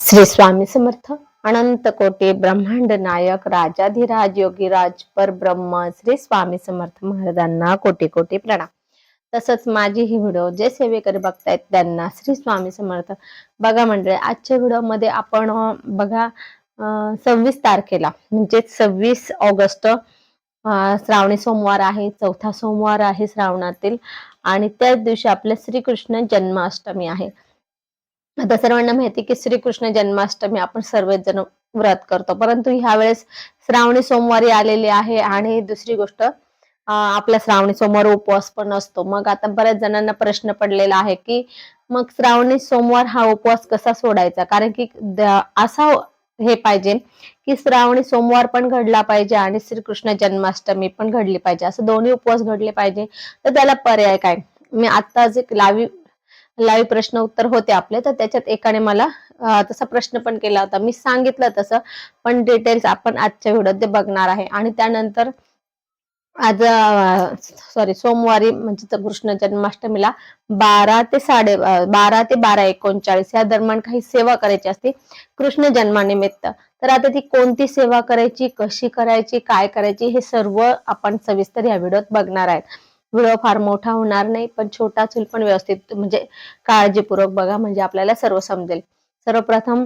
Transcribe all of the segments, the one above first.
श्री स्वामी समर्थ अनंत कोटी ब्रह्मांड नायक राजाधिराज योगीराज परब्रह्म श्री स्वामी समर्थ महाराजांना कोटी कोटी प्रणाम. तसंच माझी ही व्हिडिओ जे सेवेकरी बघतायत त्यांना श्री स्वामी समर्थ. बघा म्हणजे आजच्या व्हिडिओमध्ये आपण बघा सव्वीस तारखेला म्हणजे सव्वीस ऑगस्ट श्रावणी सोमवार आहे चौथा सोमवार आहे श्रावणातील. आणि त्याच दिवशी आपल्या श्रीकृष्ण जन्माष्टमी आहे. आता सर्वांना माहिती आहे की श्रीकृष्ण जन्माष्टमी आपण सर्वच जण व्रत करतो. परंतु ह्या वेळेस श्रावणी सोमवारी आलेली आहे आणि दुसरी गोष्ट आपला श्रावणी सोमवार उपवास पण असतो. मग आता बऱ्याच जणांना प्रश्न पडलेला आहे की मग श्रावणी सोमवार हा उपवास कसा सोडायचा? कारण की द- असा हे पाहिजे की श्रावणी सोमवार पण घडला पाहिजे आणि श्रीकृष्ण जन्माष्टमी पण घडली पाहिजे. असं दोन्ही उपवास घडले पाहिजे. तर त्याला पर्याय काय? मी आत्ताच एक लावी लाईव्ह प्रश्न उत्तर होते आपले तर त्याच्यात एकाने मला तसा प्रश्न पण केला होता. मी सांगितलं तसं पण डिटेल्स आपण आजच्या व्हिडिओत ते बघणार आहे. आणि त्यानंतर आज सॉरी सोमवारी म्हणजे तर कृष्ण जन्माष्टमीला बारा ते साडे बारा ते बारा एकोणचाळीस या दरम्यान काही सेवा करायची असते कृष्ण जन्मानिमित्त. तर आता ती कोणती सेवा करायची कशी करायची काय करायची हे सर्व आपण सविस्तर या व्हिडिओत बघणार आहेत. व्हिडिओ फार मोठा होणार नाही पण छोटा होईल पण व्यवस्थित म्हणजे काळजीपूर्वक बघा म्हणजे आपल्याला सर्व समजेल. सर्वप्रथम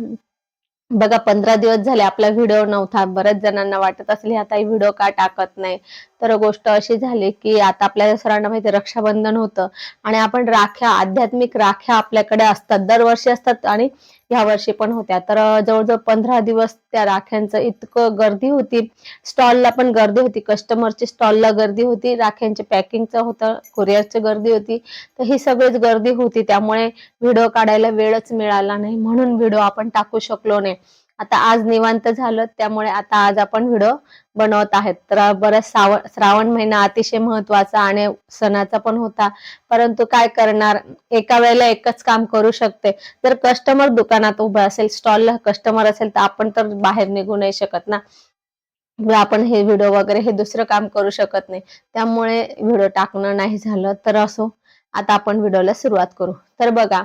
बघा पंधरा दिवस झाले आपला व्हिडिओ नव्हता. बऱ्याच जणांना वाटत असेल आता व्हिडिओ का टाकत नाही? तर गोष्ट अशी झाली की आता आपल्याला सरांना माहिती रक्षाबंधन होतं. आणि आपण राख्या आध्यात्मिक राख्या आपल्याकडे असतात. दरवर्षी असतात आणि ह्या वर्षी पण होत्या. तर जवळजवळ पंधरा दिवस त्या राख्यांचं इतकं गर्दी होती. स्टॉलला पण गर्दी होती. कस्टमरची स्टॉलला गर्दी होती. राख्यांचे पॅकिंगचं होतं. कुरिअरची गर्दी होती. तर ही सगळीच गर्दी होती. त्यामुळे व्हिडिओ काढायला वेळच मिळाला नाही. म्हणून व्हिडिओ आपण टाकू शकलो नाही. आता आज निवांत झालं त्यामुळे आता आज आपण व्हिडिओ बनवत आहेत. तर बरं श्रावण श्रावण महिना अतिशय महत्त्वाचा आणि सणाचा पण होता. परंतु काय करणार? एका वेळेला एकच काम करू शकते. जर कस्टमर दुकानात उभं असेल स्टॉलला कस्टमर असेल तर आपण तर बाहेर निघू नाही शकत ना. आपण हे व्हिडिओ वगैरे हे दुसरं काम करू शकत नाही. त्यामुळे व्हिडिओ टाकणं नाही झालं. तर असो आता आपण व्हिडिओला सुरुवात करू. तर बघा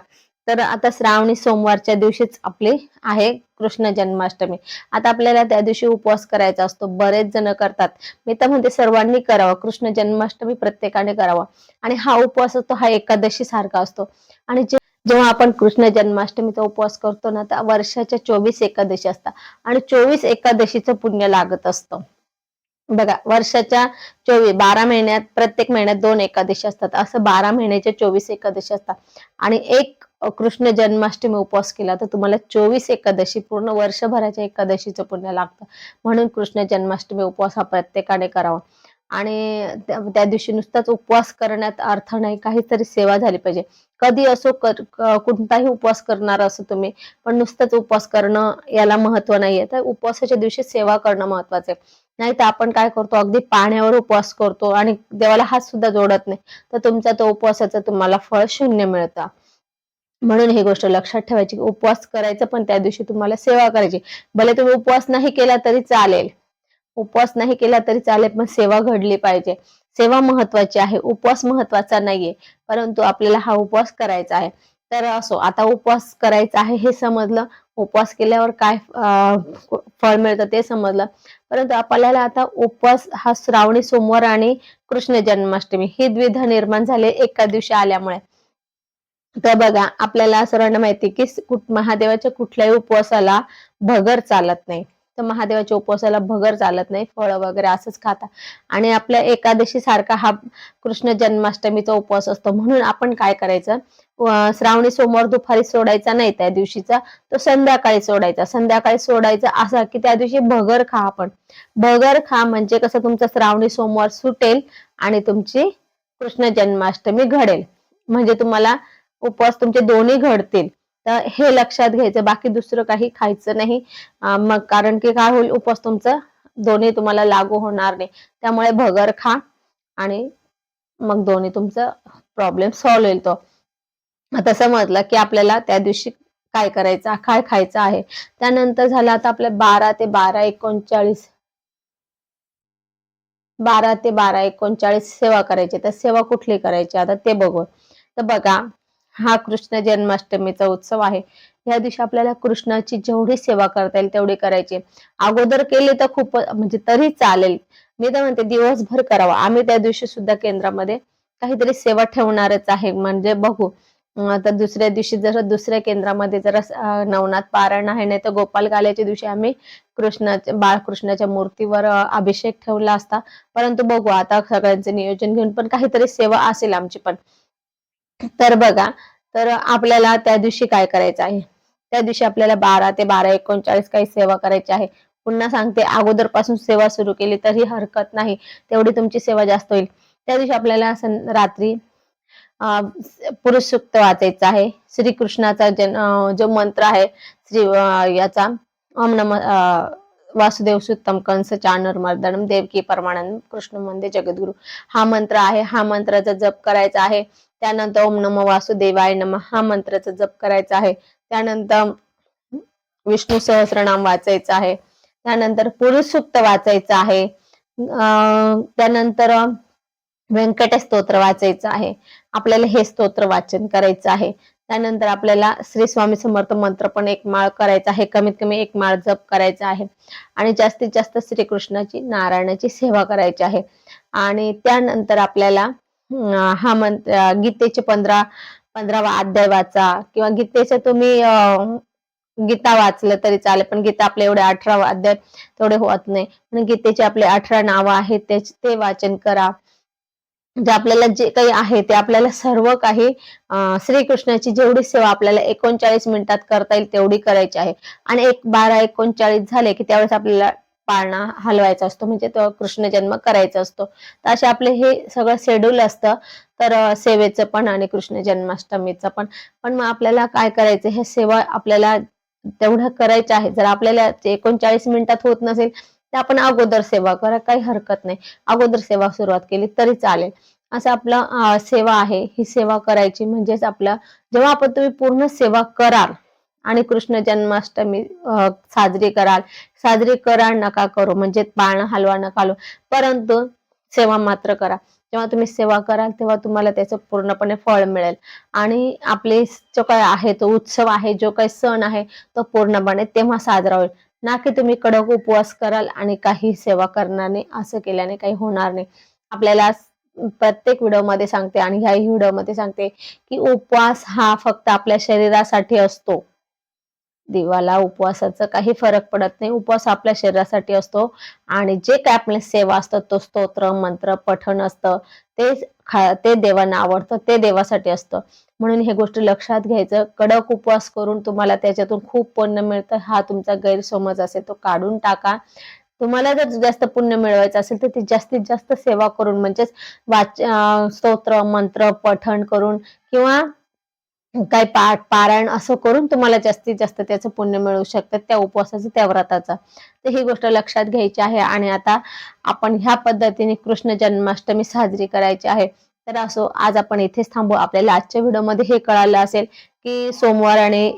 तर आता श्रावणी सोमवारच्या दिवशीच आपली आहे कृष्ण जन्माष्टमी. आता आपल्याला त्या दिवशी उपवास करायचा असतो. बरेच जण करतात. मी तर म्हणते सर्वांनी करावा. कृष्ण जन्माष्टमी प्रत्येकाने करावा. आणि हा उपवास असतो हा एकादशी सारखा असतो. आणि जे जेव्हा आपण कृष्ण जन्माष्टमीचा उपवास करतो ना तर वर्षाच्या चोवीस एकादशी असतात. आणि चोवीस एकादशीचं पुण्य लागत असतं. बघा वर्षाच्या चोवीस बारा महिन्यात प्रत्येक महिन्यात दोन एकादशी असतात. असं बारा महिन्याच्या चोवीस एकादशी असतात. आणि एक कृष्ण जन्माष्टमी उपवास केला तर तुम्हाला चोवीस एकादशी पूर्ण वर्षभराच्या एकादशीचं पुण्य लागतं. म्हणून कृष्ण जन्माष्टमी उपवास हा प्रत्येकाने करावा. आणि त्या त्या दिवशी नुसताच उपवास करण्यात अर्थ नाही काहीतरी सेवा झाली पाहिजे. कधी असो कर- कोणताही उपवास करणार असो तुम्ही पण नुसतंच उपवास करणं याला महत्त्व नाहीये. तर उपवासाच्या दिवशी सेवा करणं महत्वाचं आहे. नाही तर आपण काय करतो अगदी पाण्यावर उपवास करतो आणि देवाला हात सुद्धा जोडत नाही. तर तुमचा तो उपवासाचं तुम्हाला फळ शून्य मिळतं. म्हणून ही गोष्ट लक्षात ठेवायची उपवास करायचा पण त्या दिवशी तुम्हाला सेवा करायची. भले तुम्ही उपवास नाही केला तरी चालेल. उपवास नाही केला तरी चालेल पण सेवा घडली पाहिजे. सेवा महत्वाची आहे. उपवास महत्त्वाचा नाहीये. परंतु आपल्याला हा उपवास करायचा आहे. तर असो आता उपवास करायचा आहे हे समजलं. उपवास केल्यावर काय अं, फळ मिळतं ते समजलं. परंतु आपल्याला आता उपवास हा श्रावणी सोमवार आणि कृष्ण जन्माष्टमी ही द्विधा निर्माण झाले एका दिवशी आल्यामुळे. तर बघा आपल्याला सर्वांना माहिती की कुठ- महादेवाच्या कुठल्याही उपवासाला भगर चालत नाही. तर महादेवाच्या उपवासाला भगर चालत नाही फळ वगैरे असंच खाता. आणि आपल्या एकादशी सारखा हा कृष्ण जन्माष्टमीचा उपवास असतो. म्हणून आपण काय करायचं? श्रावणी सोमवार दुपारी सोडायचा नाही त्या दिवशीचा तो संध्याकाळी सोडायचा. संध्याकाळी सोडायचा असा की त्या दिवशी भगर खा आपण. भगर खा म्हणजे कसं? तुमचा श्रावणी सोमवार सुटेल आणि तुमची कृष्ण जन्माष्टमी घडेल. म्हणजे तुम्हाला उपवास तुमचे दोन्ही घडतील. तर हे लक्षात घ्यायचं बाकी दुसरं काही खायचं नाही. मग कारण की काय होईल उपवास तुमचं दोन्ही तुम्हाला लागू होणार नाही. त्यामुळे भगर खा आणि मग दोन्ही तुमचं प्रॉब्लेम सॉल्व्ह होईल तो. आता समजलं की आपल्याला त्या दिवशी काय करायचं काय खायचं आहे. त्यानंतर झालं आता आपल्या बारा ते बारा एकोणचाळीस. बारा ते बारा एकोणचाळीस सेवा करायची. तर सेवा कुठली करायची? आता ते बघू तर बघा हा कृष्ण जन्माष्टमीचा उत्सव आहे. या दिवशी आपल्याला कृष्णाची जेवढी सेवा करता येईल तेवढी करायची. अगोदर केली तर खूप म्हणजे तरी चालेल. मी तर म्हणते दिवसभर करावा. आम्ही त्या दिवशी सुद्धा केंद्रामध्ये काहीतरी सेवा ठेवणारच आहे. म्हणजे बघू. तर दुसऱ्या दिवशी जर दुसऱ्या केंद्रामध्ये जर नवनाथ पारायण आहे नाही तर गोपाल काल्याच्या दिवशी आम्ही कृष्णाच्या बाळकृष्णाच्या मूर्तीवर अभिषेक ठेवला असता. परंतु बघू आता सगळ्यांचं नियोजन घेऊन पण काहीतरी सेवा असेल आमची पण. तर बघा तर आपल्याला त्या दिवशी काय करायचं आहे? त्या दिवशी आपल्याला बारा ते बारा एकोणचाळीस काही सेवा करायची आहे. पुन्हा सांगते अगोदरपासून सेवा सुरू केली तरी हरकत नाही तेवढी तुमची सेवा जास्त होईल. त्या दिवशी आपल्याला सं- रात्री पुरुष सूक्त वाचायचं आहे. श्रीकृष्णाचा जन जो मंत्र आहे श्री याचा ओम नम वासुदेव सुत्तम कंस चाणूर मर्दनम देवकी परमानंद कृष्ण मंदे जगद्गुरु. हा मंत्र आहे. हा मंत्राचा जप करायचा आहे. त्यानंतर ओम नम वासुदेवाय नम. हा मंत्राचा जप करायचा आहे. त्यानंतर विष्णू सहस्रनाम वाचायचं आहे. त्यानंतर पुरुष सुक्त वाचायचं आहे. अं, त्यानंतर व्यंकट स्तोत्र वाचायचं आहे. आपल्याला हे स्तोत्र वाचन करायचं आहे. त्यानंतर आपल्याला श्री स्वामी समर्थ मंत्र पण एक माळ करायचा आहे. कमीत कमी एक माळ जप करायचा आहे. आणि जास्तीत जास्त श्रीकृष्णाची नारायणाची सेवा करायची आहे. आणि त्यानंतर आपल्याला हा मंत्र गीतेचे पंधरा पंधरावा अध्याय वाचा. किंवा गीतेचे तुम्ही गीता वाचलं तरी चालेल. पण गीता आपले एवढे अठरा अध्याय तेवढे होत नाही. गीतेचे आपले अठरा नावं आहेत. ते वाचन करा. जे आपल्याला जे काही आहे ते आपल्याला सर्व काही श्रीकृष्णाची जेवढी सेवा आपल्याला एकोणचाळीस मिनिटात करता येईल तेवढी करायची आहे. आणि एक बारा एकोणचाळीस झाले की त्यावेळेस आपल्याला पाळणा हलवायचा असतो म्हणजे तो कृष्ण जन्म करायचा असतो. तर असे आपले हे सगळं शेड्यूल असतं. तर सेवेचं पण आणि कृष्ण जन्माष्टमीचं पण. पण मग आपल्याला काय करायचं? हे सेवा आपल्याला तेवढं करायचं आहे. जर आपल्याला एकोणचाळीस मिनिटात होत नसेल तर आपण अगोदर सेवा करा काही हरकत नाही. अगोदर सेवा सुरुवात केली तरी चालेल. असं आपलं सेवा आहे. ही सेवा करायची म्हणजेच आपलं जेव्हा आपण तुम्ही पूर्ण सेवा कराल आणि कृष्ण जन्माष्टमी साजरी कराल साजरी करा नका करू म्हणजे पाळणं हलवा नका हलवा परंतु सेवा मात्र करा. जेव्हा तुम्ही सेवा कराल तेव्हा तुम्हाला त्याचं पूर्णपणे फळ मिळेल. आणि आपले जो काय आहे तो उत्सव आहे जो काही सण आहे तो पूर्णपणे तेव्हा साजरा होईल. ना की तुम्ही कडक उपवास कराल आणि काही सेवा करणार नाही असं केल्याने काही होणार नाही. आपल्याला प्रत्येक व्हिडिओमध्ये सांगते आणि ह्याही व्हिडिओमध्ये सांगते की उपवास हा फक्त आपल्या शरीरासाठी असतो. देवाला उपवासाचा काही फरक पडत नाही. उपवास आपल्या शरीरासाठी असतो आणि जे काय आपले सेवा असतं तो स्तोत्र मंत्र पठण असतं ते खा- ते देवांना आवडतं ते देवासाठी असतं. म्हणून हे गोष्ट लक्षात घ्यायचं. कडक उपवास करून तुम्हाला त्याच्यातून खूप पुण्य मिळतं. हा तुमचा गैरसमज असेल तो काढून टाका. तुम्हाला जर जास्त पुण्य मिळवायचं असेल तर ती जास्तीत जास्त सेवा करून म्हणजेच वाच स्तोत्र मंत्र पठण करून किंवा काय पाठ पारायण असं करून तुम्हाला जास्तीत जास्त त्याचं पुण्य मिळू शकतं त्या उपवासाचं त्या व्रताचं. तर ही गोष्ट लक्षात घ्यायची आहे आणि आता आपण ह्या पद्धतीने कृष्ण जन्माष्टमी साजरी करायची आहे. तर असो आज आपण इथेच थांबू. आपल्याला आजच्या व्हिडिओमध्ये हे कळालं असेल की सोमवार आणि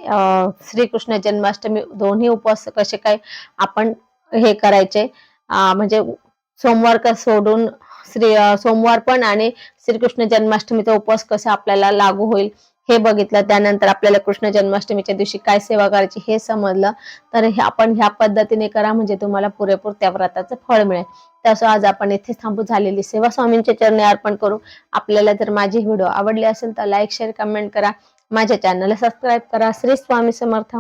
श्रीकृष्ण जन्माष्टमी दोन्ही उपवास कसे काय आपण हे करायचे. म्हणजे सोमवार का सोडून श्री सोमवार पण आणि श्रीकृष्ण जन्माष्टमीचा उपवास कसा आपल्याला लागू होईल. हे बघितलं त्यानंतर आपल्याला कृष्ण जन्माष्टमीच्या दिवशी काय सेवा करायची हे समजलं. तर हे आपण ह्या पद्धतीने करा म्हणजे तुम्हाला पुरेपूर त्या व्रताचं फळ मिळेल. तसं आज आपण इथे थांबू झालेली सेवा स्वामींच्या चरणी अर्पण करू. आपल्याला जर माझी व्हिडिओ आवडली असेल तर लाईक शेअर कमेंट करा. माझ्या चॅनलला सबस्क्राईब करा. श्री स्वामी समर्थ.